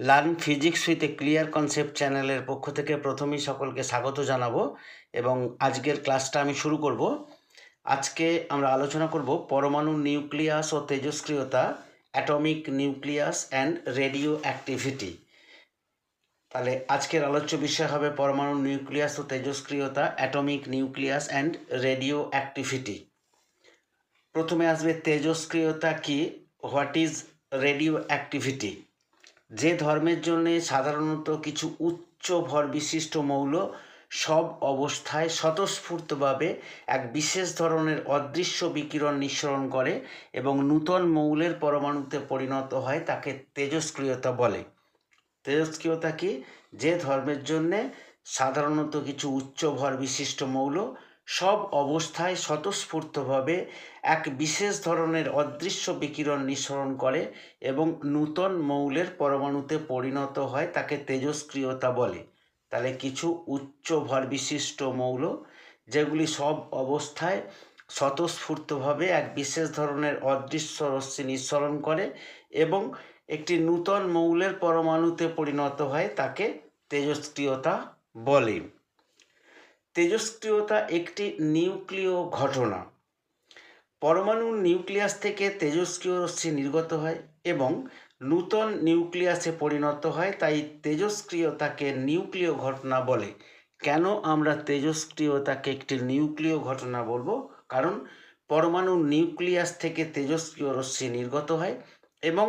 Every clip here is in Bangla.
Learn physics with a clear concept চ্যানেলের পক্ষ থেকে প্রথমেই সকলকে স্বাগত জানাব এবং আজকের ক্লাসটা আমি শুরু করব। আজকে আমরা আলোচনা করব পরমাণু নিউক্লিয়াস ও তেজস্ক্রিয়তা, atomic nucleus and radioactivity তাহলে আজকের আলোচ্য বিষয় হবে পরমাণু নিউক্লিয়াস ও তেজস্ক্রিয়তা, atomic nucleus and radioactivity প্রথমে আসবে তেজস্ক্রিয়তা কি, হোয়াট ইজ রেডিও অ্যাক্টিভিটি যে ধর্মের জন্যে সাধারণত কিছু উচ্চ ভর বিশিষ্ট মৌল সব অবস্থায় স্বতঃস্ফূর্তভাবে এক বিশেষ ধরনের অদৃশ্য বিকিরণ নিঃসরণ করে এবং নূতন মৌলের পরমাণুতে পরিণত হয় তাকে তেজস্ক্রিয়তা বলে। তেজস্ক্রিয়তা কি? যে ধর্মের জন্যে সাধারণত কিছু উচ্চ ভর বিশিষ্ট মৌল সব অবস্থায় স্বতঃস্ফূর্তভাবে এক বিশেষ ধরনের অদৃশ্য বিকিরণ নিঃসরণ করে এবং নূতন মৌলের পরমাণুতে পরিণত হয় তাকে তেজস্ক্রিয়তা বলে। তাহলে কিছু উচ্চ ভর বিশিষ্ট মৌল, যেগুলি সব অবস্থায় স্বতঃস্ফূর্তভাবে এক বিশেষ ধরনের অদৃশ্য রশ্মি নিঃসরণ করে এবং একটি নূতন মৌলের পরমাণুতে পরিণত হয় তাকে তেজস্ক্রিয়তা বলে। তেজস্ক্রিয়তা একটি নিউক্লিয় ঘটনা। পরমাণু নিউক্লিয়াস থেকে তেজস্ক্রিয় রশ্মি নির্গত হয় এবং নূতন নিউক্লিয়াসে পরিণত হয়, তাই তেজস্ক্রিয়তাকে নিউক্লিয় ঘটনা বলে। কেন আমরা তেজস্ক্রিয়তাকে একটি নিউক্লিয় ঘটনা বলব? কারণ পরমাণু নিউক্লিয়াস থেকে তেজস্ক্রিয় রশ্মি নির্গত হয় এবং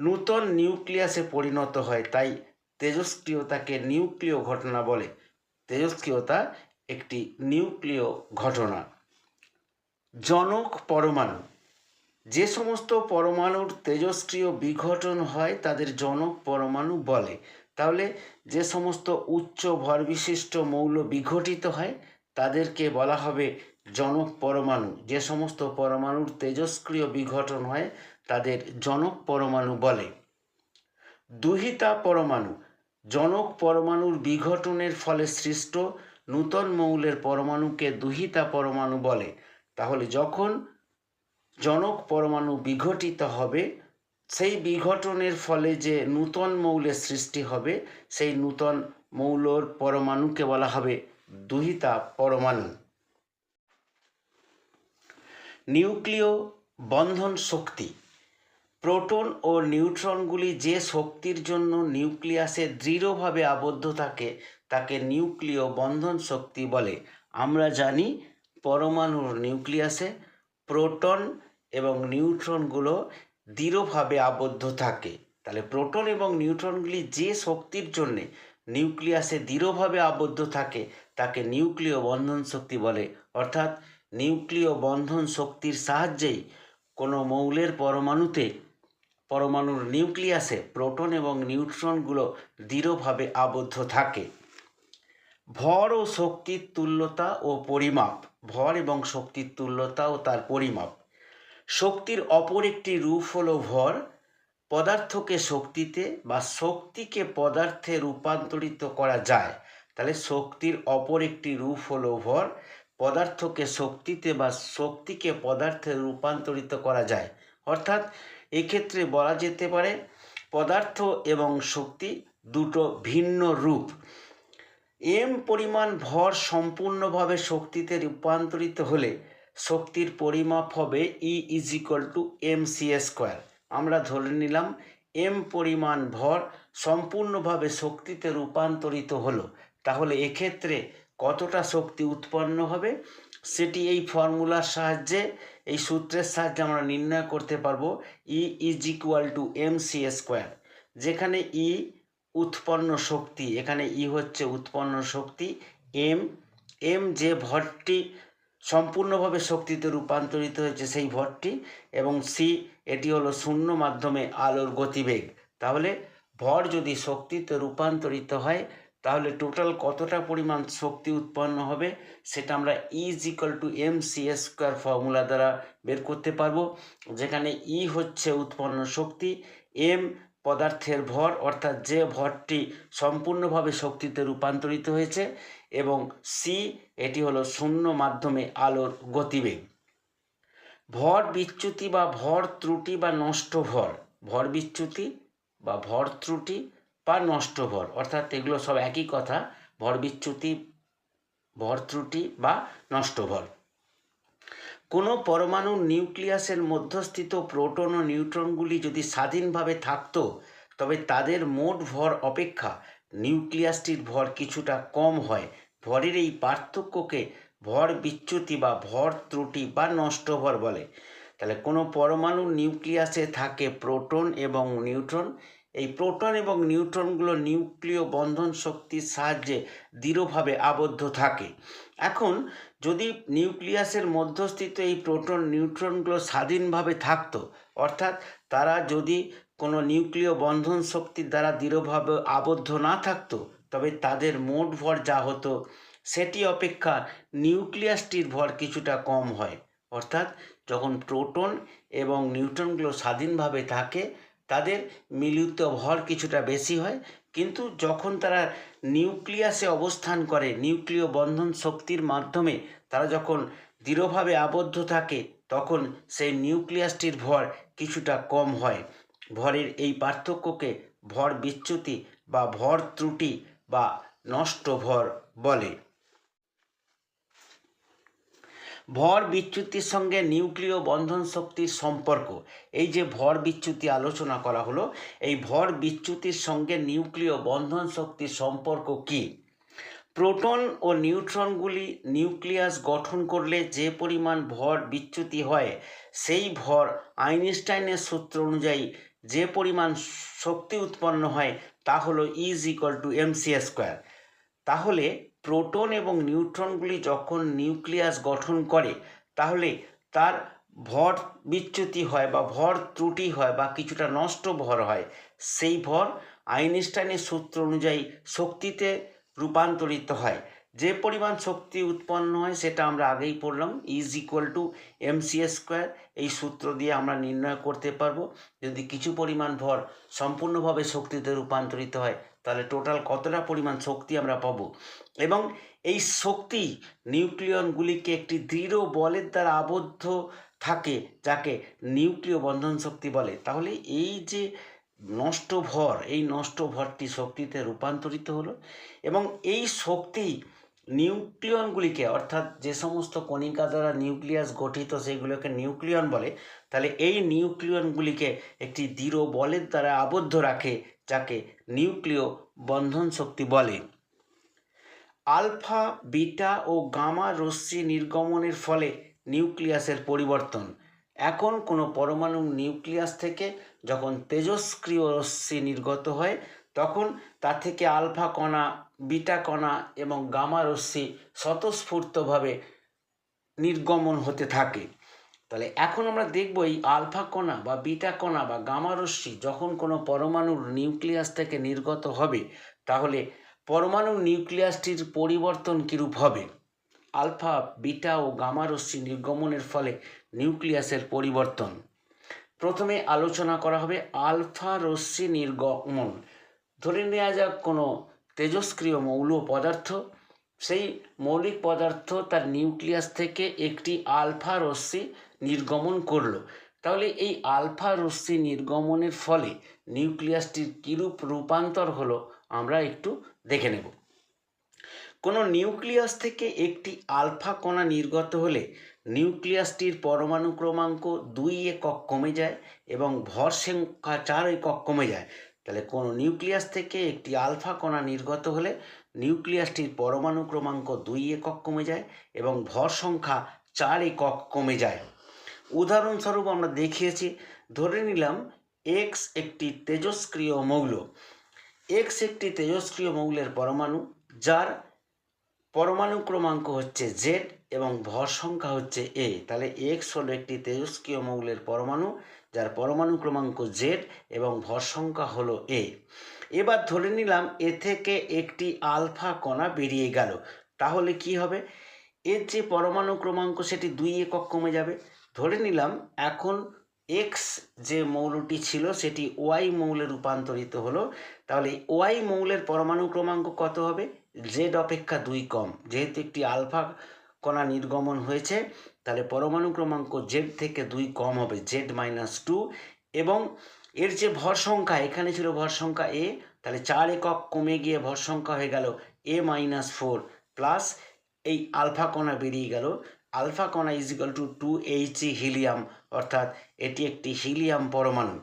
নূতন নিউক্লিয়াসে পরিণত হয়, তাই তেজস্ক্রিয়তাকে নিউক্লিয় ঘটনা বলে। তেজস্ক্রিয়তা একটি নিউক্লিয় ঘটনা। জনক পরমাণু। যে সমস্ত পরমাণুর তেজস্ক্রিয় বিঘটন হয়, তাদের জনক পরমাণু বলে। তাহলে যে সমস্ত উচ্চ ভরবিশিষ্ট মৌল বিঘটিত হয়, তাদেরকে বলা হবে জনক পরমাণু। যে সমস্ত পরমাণুর তেজস্ক্রিয় বিঘটন হয়, তাদের জনক পরমাণু বলে। দুহিতা পরমাণু। জনক পরমাণুর বিঘটনের ফলে সৃষ্ট নূতন মৌলের পরমাণুকে দুহিতা পরমাণু বলে। তাহলে যখন জনক পরমাণু বিঘটিত হবে, সেই বিঘটনের ফলে যে নূতন মৌলের সৃষ্টি হবে, সেই নূতন মৌলর পরমাণুকে বলা হবে দুহিতা পরমাণু। নিউক্লিয় বন্ধন শক্তি। প্রোটন ও নিউট্রনগুলি যে শক্তির জন্য নিউক্লিয়াসে দৃঢ়ভাবে আবদ্ধ থাকে, তাকে নিউক্লিয় বন্ধন শক্তি বলে। আমরা জানি পরমাণুর নিউক্লিয়াসে প্রোটন এবং নিউট্রনগুলো দৃঢ়ভাবে আবদ্ধ থাকে। তাহলে প্রোটন এবং নিউট্রনগুলি যে শক্তির জন্যে নিউক্লিয়াসে দৃঢ়ভাবে আবদ্ধ থাকে, তাকে নিউক্লিয় বন্ধন শক্তি বলে। অর্থাৎ নিউক্লিয় বন্ধন শক্তির সাহায্যেই কোনো মৌলের পরমাণুতে পরমাণুর নিউক্লিয়াসে প্রোটন এবং নিউট্রনগুলো দৃঢ়ভাবে আবদ্ধ থাকে। ভর ও শক্তির তুল্যতা ও পরিমাপ, ভর এবং শক্তির তুল্যতা ও তার পরিমাপ। শক্তির অপর একটি রূপ হলো ভর। পদার্থকে শক্তিতে বা শক্তিকে পদার্থে রূপান্তরিত করা যায়। তাহলে শক্তির অপর একটি রূপ হলো ভর। পদার্থকে শক্তিতে বা শক্তিকে পদার্থে রূপান্তরিত করা যায়। অর্থাৎ এক্ষেত্রে বলা যেতে পারে পদার্থ এবং শক্তি দুটো ভিন্ন রূপ। এম পরিমাণ ভর সম্পূর্ণভাবে শক্তিতে রূপান্তরিত হলে শক্তির পরিমাপ হবে E is equal to M C square আমরা ধরে নিলাম এম পরিমাণ ভর সম্পূর্ণভাবে শক্তিতে রূপান্তরিত হলো। তাহলে এক্ষেত্রে কতটা শক্তি উৎপন্ন হবে? সেটি এই ফর্মুলার সাহায্যে, এই সূত্রের সাহায্যে আমরা নির্ণয় করতে পারব E is equal to M C square যেখানে ই উৎপন্ন শক্তি, এখানে ই হচ্ছে উৎপন্ন শক্তি এম এম যে ভরটি সম্পূর্ণভাবে শক্তিতে রূপান্তরিত হয়েছে সেই ভরটি, এবং সি এটি হলো শূন্য মাধ্যমে আলোর গতিবেগ। তাহলে ভর যদি শক্তিতে রূপান্তরিত হয় তাহলে টোটাল কতটা পরিমাণ শক্তি উৎপন্ন হবে? সেটা আমরা is equal to M C square formula দ্বারা বের করতে পারব। যেখানে ই হচ্ছে উৎপন্ন শক্তি এম পদার্থের ভর, অর্থাৎ যে ভরটি সম্পূর্ণভাবে শক্তিতে রূপান্তরিত হয়েছে, এবং সি এটি হলো শূন্য মাধ্যমে আলোর গতিবেগ। ভর বিচ্যুতি বা ভর ত্রুটি বা নষ্ট ভর ভর বিচ্যুতি বা ভর ত্রুটি বা নষ্ট ভর, অর্থাৎ এগুলো সব একই কথা, ভর বিচ্যুতি, ভর ত্রুটি বা নষ্ট ভর। কোনো পরমাণু নিউক্লিয়াসের মধ্যস্থিত প্রোটন ও নিউট্রনগুলি যদি স্বাধীনভাবে থাকতো, তবে তাদের মোট ভর অপেক্ষা নিউক্লিয়াসটির ভর কিছুটা কম হয়। ভরের এই পার্থক্যকে ভর বিচ্যুতি বা ভর ত্রুটি বা নষ্ট ভর বলে। তাহলে কোনো পরমাণু নিউক্লিয়াসে থাকে প্রোটন এবং নিউট্রন এই প্রোটন এবং নিউট্রনগুলো নিউক্লিয় বন্ধন শক্তির সাহায্যে দৃঢ়ভাবে আবদ্ধ থাকে। এখন, যদি নিউক্লিয়াসের মধ্যস্থিত এই প্রোটন নিউট্রনগুলো স্বাধীনভাবে থাকতো, অর্থাৎ তারা যদি কোনো নিউক্লিয় বন্ধন শক্তির দ্বারা দৃঢ়ভাবে আবদ্ধ না থাকতো, তবে তাদের মোট ভর যা হতো, সেটি অপেক্ষা নিউক্লিয়াসটির ভর কিছুটা কম হয়। অর্থাৎ, যখন প্রোটন এবং নিউট্রনগুলো স্বাধীনভাবে থাকে তাদের মিলিত ভর কিছুটা বেশি হয়। কিন্তু যখন তারা নিউক্লিয়াসে অবস্থান করে, নিউক্লিয় বন্ধন শক্তির মাধ্যমে তারা যখন দৃঢ়ভাবে আবদ্ধ থাকে, তখন সেই নিউক্লিয়াসটির ভর কিছুটা কম হয়। ভরের এই পার্থক্যকে ভর বিচ্যুতি বা ভর ত্রুটি বা নষ্ট ভর বলে। ভর বিচ্যুতির সঙ্গে নিউক্লিয় বন্ধন শক্তির সম্পর্ক। এই যে ভর বিচ্যুতি আলোচনা করা হলো, এই ভর বিচ্যুতির সঙ্গে নিউক্লিয় বন্ধন শক্তির সম্পর্ক কি? প্রোটন ও নিউট্রনগুলি নিউক্লিয়াস গঠন করলে যে পরিমাণ ভর বিচ্যুতি হয়, সেই ভর আইনস্টাইনের সূত্র অনুযায়ী যে পরিমাণ শক্তি উৎপন্ন হয়, তা হলো is equal to MC square তাহলে প্রোটন এবং নিউট্রনগুলি যখন নিউক্লিয়াস গঠন করে, তাহলে তার ভর বিচ্যুতি হয় বা ভর ত্রুটি হয় বা কিছুটা নষ্ট ভর হয়, সেই ভর আইনস্টাইনের সূত্র অনুযায়ী শক্তিতে রূপান্তরিত হয়। যে পরিমাণ শক্তি উৎপন্ন হয় সেটা আমরা আগেই পড়লাম is equal to M C square এই সূত্র দিয়ে আমরা নির্ণয় করতে পারব। যদি কিছু পরিমাণ ভর সম্পূর্ণভাবে শক্তিতে রূপান্তরিত হয় তাহলে টোটাল কতটা পরিমাণ শক্তি আমরা পাবো? এবং এই শক্তি নিউক্লিয়নগুলিকে একটি দৃঢ় বলের দ্বারা আবদ্ধ থাকে, যাকে নিউক্লিয় বন্ধন শক্তি বলে। তাহলে এই যে নষ্ট ভর এই নষ্ট ভরটি শক্তিতে রূপান্তরিত হলো এবং এই শক্তি নিউক্লিয়নগুলিকে, অর্থাৎ যে সমস্ত কণিকা দ্বারা নিউক্লিয়াস গঠিত সেইগুলোকে নিউক্লিয়ন বলে, তাহলে এই নিউক্লিয়নগুলিকে একটি দৃঢ় বলের দ্বারা আবদ্ধ রাখে যাকে নিউক্লিয় বন্ধন শক্তি বলে। আলফা, বিটা ও গামা রশ্মি নির্গমনের ফলে নিউক্লিয়াসের পরিবর্তন। এখন কোনো পরমাণু নিউক্লিয়াস থেকে যখন তেজস্ক্রিয় রশ্মি নির্গত হয়, তখন তা থেকে আলফা কণা, বিটা কণা এবং গামা রশ্মি স্বতঃস্ফূর্তভাবে নির্গমন হতে থাকে। তাহলে এখন আমরা দেখব এই আলফা কণা বা বিটা কণা বা গামা রশ্মি যখন কোনো পরমাণুর নিউক্লিয়াস থেকে নির্গত হবে, তাহলে পরমাণুর নিউক্লিয়াসটির পরিবর্তন কীরূপ হবে? আলফা, বিটা ও গামা রশ্মি নির্গমনের ফলে নিউক্লিয়াসের পরিবর্তন। প্রথমে আলোচনা করা হবে আলফা রশ্মি নির্গমন। ধরে নেওয়া যাক কোনো তেজস্ক্রিয় মৌল পদার্থ, সেই মৌলিক পদার্থ তার নিউক্লিয়াস থেকে একটি আলফা রশ্মি নির্গমন করল। তাহলে এই আলফা রশ্মি নির্গমনের ফলে নিউক্লিয়াসটির কীরূপ রূপান্তর হলো আমরা একটু দেখে নেব। কোনো নিউক্লিয়াস থেকে একটি আলফা কণা নির্গত হলে নিউক্লিয়াসটির পরমাণু ক্রমাঙ্ক দুই একক কমে যায় এবং ভর সংখ্যা চার একক কমে যায়। তাহলে কোনো নিউক্লিয়াস থেকে একটি আলফা কণা নির্গত হলে নিউক্লিয়াসটির পরমাণু ক্রমাঙ্ক দুই একক কমে যায় এবং ভর সংখ্যা চার একক কমে যায়। উদাহরণস্বরূপ আমরা দেখিয়েছি, ধরে নিলাম এক্স একটি তেজস্ক্রিয় মৌল। এক্স একটি তেজস্ক্রিয় মৌলের পরমাণু, যার পরমাণু ক্রমাঙ্ক হচ্ছে জেড এবং ভর সংখ্যা হচ্ছে এ তাহলে এক্স হলো একটি তেজস্ক্রিয় মৌলের পরমাণু, যার পরমাণু ক্রমাঙ্ক জেড এবং ভর সংখ্যা হলো এ এবার ধরে নিলাম এ থেকে একটি আলফা কণা বেরিয়ে গেল। তাহলে কি হবে? এর যে পরমাণু ক্রমাঙ্ক, সেটি দুই একক কমে যাবে। ধরে নিলাম এখন এক্স যে মৌলটি ছিল সেটি ওয়াই মৌলে রূপান্তরিত হলো, তাহলে ওয়াই মৌলের পরমাণু ক্রমাঙ্ক কত হবে? জেড অপেক্ষা দুই কম। যেহেতু একটি আলফা কণা নির্গমন হয়েছে, তাহলে পরমাণু ক্রমাঙ্ক জেড থেকে দুই কম হবে জেড মাইনাস টু এবং এর যে ভর সংখ্যা, এখানে ছিল ভর সংখ্যা এ তাহলে চার একক কমে গিয়ে ভর সংখ্যা হয়ে গেল এ মাইনাস ফোর প্লাস এই আলফা কণা বেরিয়ে গেল আলফা কণা is equal to two H helium অর্থাৎ এটি একটি হিলিয়াম পরমাণু।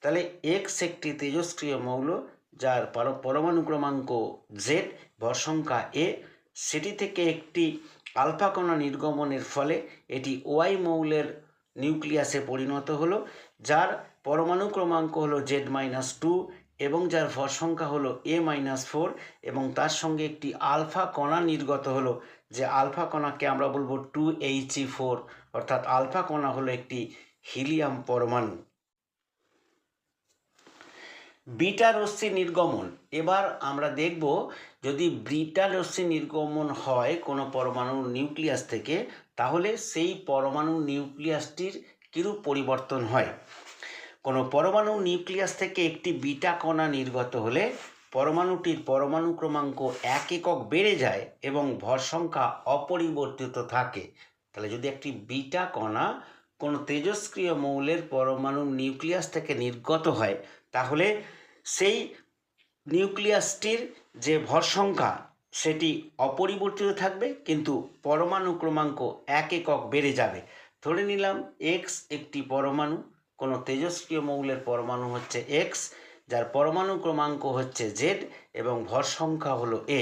তাহলে এক্স একটি তেজস্ক্রিয় মৌল, যার পর- পরমাণু ক্রমাঙ্ক জেড ভর সংখ্যা এ সেটি থেকে একটি আলফা কণা নির্গমনের ফলে এটি ওয়াই মৌলের নিউক্লিয়াসে পরিণত হলো, যার পরমাণু ক্রমাঙ্ক হলো জেড মাইনাস টু এবং যার ভর সংখ্যা হলো এ মাইনাস ফোর এবং তার সঙ্গে একটি আলফা কণা নির্গত হলো। যে আলফা কণাকে আমরা বলব টু এইচই ফোর, অর্থাৎ আলফা কণা হলো একটি হিলিয়াম পরমাণু। বিটা রশ্মি নির্গমন, এবার আমরা দেখব যদি বিটা রশ্মি নির্গমন হয় কোনো পরমাণুর নিউক্লিয়াস থেকে, তাহলে সেই পরমাণু নিউক্লিয়াসটির কিরূপ পরিবর্তন হয়? কোনো পরমাণু নিউক্লিয়াস থেকে একটি বিটা কণা নির্গত হলে পরমাণুটির পরমাণু ক্রমাঙ্ক এক একক বেড়ে যায় এবং ভর সংখ্যা অপরিবর্তিত থাকে। তাহলে যদি একটি বিটা কণা কোনো তেজস্ক্রিয় মৌলের পরমাণু নিউক্লিয়াস থেকে নির্গত হয়, তাহলে সেই নিউক্লিয়াসটির যে ভর সংখ্যা, সেটি অপরিবর্তিত থাকবে, কিন্তু পরমাণু ক্রমাঙ্ক এক একক বেড়ে যাবে। ধরে নিলাম এক্স একটি পরমাণু, কোনো তেজস্ক্রিয় মৌলের পরমাণু হচ্ছে এক্স যার পরমাণু ক্রমাঙ্ক হচ্ছে জেড এবং ভর সংখ্যা হলো এ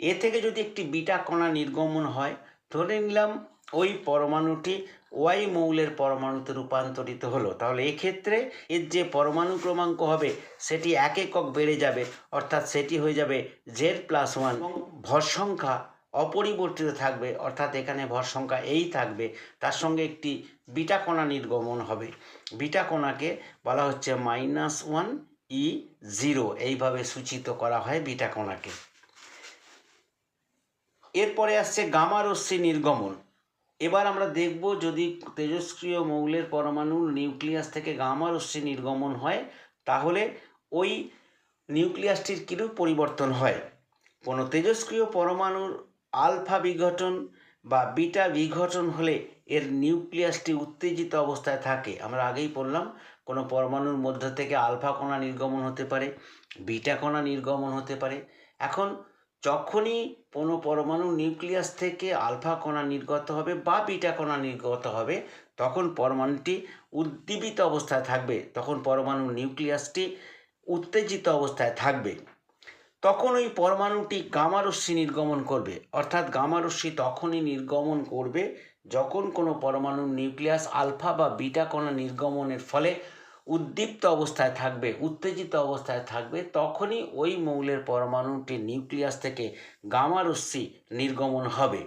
এ থেকে যদি একটি বিটা কণা নির্গমন হয়, ধরে নিলাম ওই পরমাণুটি ওয়াই মৌলের পরমাণুতে রূপান্তরিত হলো। তাহলে এক্ষেত্রে এর যে পরমাণু ক্রমাঙ্ক হবে, সেটি এক একক বেড়ে যাবে, অর্থাৎ সেটি হয়ে যাবে জেড প্লাস ওয়ান ভর সংখ্যা অপরিবর্তিত থাকবে, অর্থাৎ এখানে ভর সংখ্যা এই থাকবে, তার সঙ্গে একটি বিটা কণা নির্গমন হবে। বিটা কণাকে বলা হচ্ছে মাইনাস ওয়ান ই জিরো এইভাবে সূচিত করা হয় বিটা কণাকে। এরপরে আসছে গামা রশ্মি নির্গমন। এবার আমরা দেখব যদি তেজস্ক্রিয় মৌলের পরমাণুর নিউক্লিয়াস থেকে গামা রশ্মি নির্গমন হয়, তাহলে ওই নিউক্লিয়াসটির কিরূপ পরিবর্তন হয়? কোনো তেজস্ক্রিয় পরমাণুর আলফা বিঘটন বা বিটা বিঘটন হলে এর নিউক্লিয়াসটি উত্তেজিত অবস্থায় থাকে। আমরা আগেই বললাম, কোনো পরমাণুর মধ্য থেকে আলফা কণা নির্গমন হতে পারে, বিটা কণা নির্গমন হতে পারে। এখন যখনই কোনো পরমাণু নিউক্লিয়াস থেকে আলফা কণা নির্গত হবে বা বিটা কণা নির্গত হবে, তখন পরমাণুটি উদ্দীপিত অবস্থায় থাকবে। তখন পরমাণু নিউক্লিয়াসটি উত্তেজিত অবস্থায় থাকবে। তখন ওই পরমাণুটি গামারশ্মি নির্গমন করবে। অর্থাৎ গামারশ্মি তখনই নির্গমন করবে যখন কোনো পরমাণুর নিউক্লিয়াস আলফা বা বিটা কণা নির্গমনের ফলে উদ্দীপ্ত অবস্থায় থাকবে, উত্তেজিত অবস্থায় থাকবে। তখনই ওই মৌলের পরমাণুটির নিউক্লিয়াস থেকে গামারশ্মি নির্গমন হবে।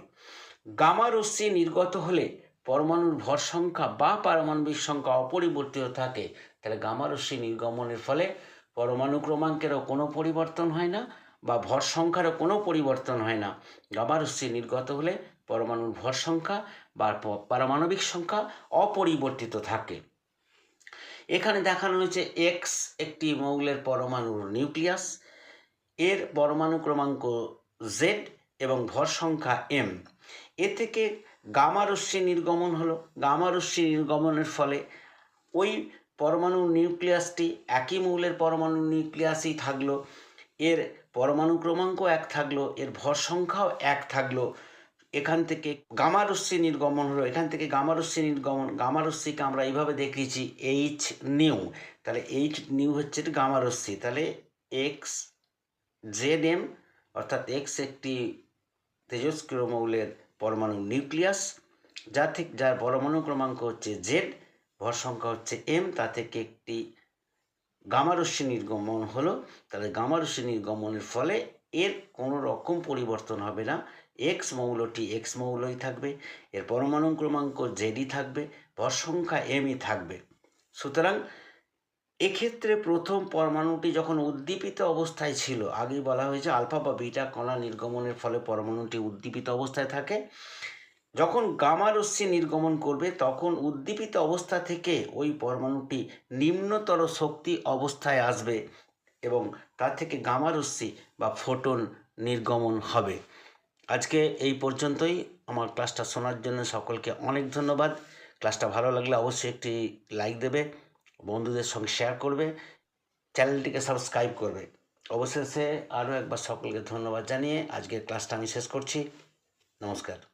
গামারশ্মি নির্গত হলে পরমাণুর ভর সংখ্যা বা পারমাণবিক সংখ্যা অপরিবর্তিত থাকে। তাহলে গামারশ্মি নির্গমনের ফলে পরমাণু ক্রমাঙ্কেরও কোনো পরিবর্তন হয় না বা ভর সংখ্যারও কোনো পরিবর্তন হয় না। গামা রশ্মি নির্গত হলে পরমাণুর ভর সংখ্যা বা পারমাণবিক সংখ্যা অপরিবর্তিত থাকে। এখানে দেখানো হয়েছে এক্স একটি মৌলের পরমাণুর নিউক্লিয়াস, এর পরমাণু ক্রমাঙ্ক জেড এবং ভর সংখ্যা এম এ থেকে গামা রশ্মি নির্গমন হলো। গামা রশ্মি নির্গমনের ফলে ওই পরমাণু নিউক্লিয়াসটি একই মৌলের পরমাণু নিউক্লিয়াসই থাকল। এর পরমাণু ক্রমাঙ্ক এক থাকল, এর ভর সংখ্যাও এক থাকল। এখান থেকে গামারশ্মি নির্গমন হলো, এখান থেকে গামারশ্মি নির্গমন গামারশ্মিকে আমরা এইভাবে দেখিয়েছি এইচ নিউ তাহলে এইচ নিউ হচ্ছে গামা রশ্মি তাহলে এক্স জেড এম অর্থাৎ এক্স একটি তেজস্ক্রিয় মৌলের পরমাণু নিউক্লিয়াস, যা থেকে যার পরমাণু ক্রমাঙ্ক হচ্ছে জেড ভর সংখ্যা হচ্ছে এম তা থেকে একটি গামা রশ্মি নির্গমন হলো। তাহলে গামা রশ্মি নির্গমনের ফলে এর কোনো রকম পরিবর্তন হবে না। এক্স মৌলটি এক্স মৌলই থাকবে, এর পরমাণু ক্রমাঙ্ক জেডই থাকবে, ভর সংখ্যা এমই থাকবে। সুতরাং এক্ষেত্রে প্রথম পরমাণুটি যখন উদ্দীপিত অবস্থায় ছিল, আগেই বলা হয়েছে আলফা বা বিটা কণা নির্গমনের ফলে পরমাণুটি উদ্দীপিত অবস্থায় থাকে। যখন গামা রশ্মি নির্গমন করবে, তখন উদ্দীপিত অবস্থা থেকে ওই পরমাণুটি নিম্নতর শক্তি অবস্থায় আসবে এবং তার থেকে গামা রশ্মি বা ফোটন নির্গমন হবে। আজকে এই পর্যন্তই। আমার ক্লাসটা শোনার জন্য সকলকে অনেক ধন্যবাদ। ক্লাসটা ভালো লাগলে অবশ্যই একটি লাইক দেবে, বন্ধুদের সঙ্গে শেয়ার করবে, চ্যানেলটিকে সাবস্ক্রাইব করবে। অবশেষে আরও একবার সকলকে ধন্যবাদ জানিয়ে আজকের ক্লাসটা আমি শেষ করছি। নমস্কার।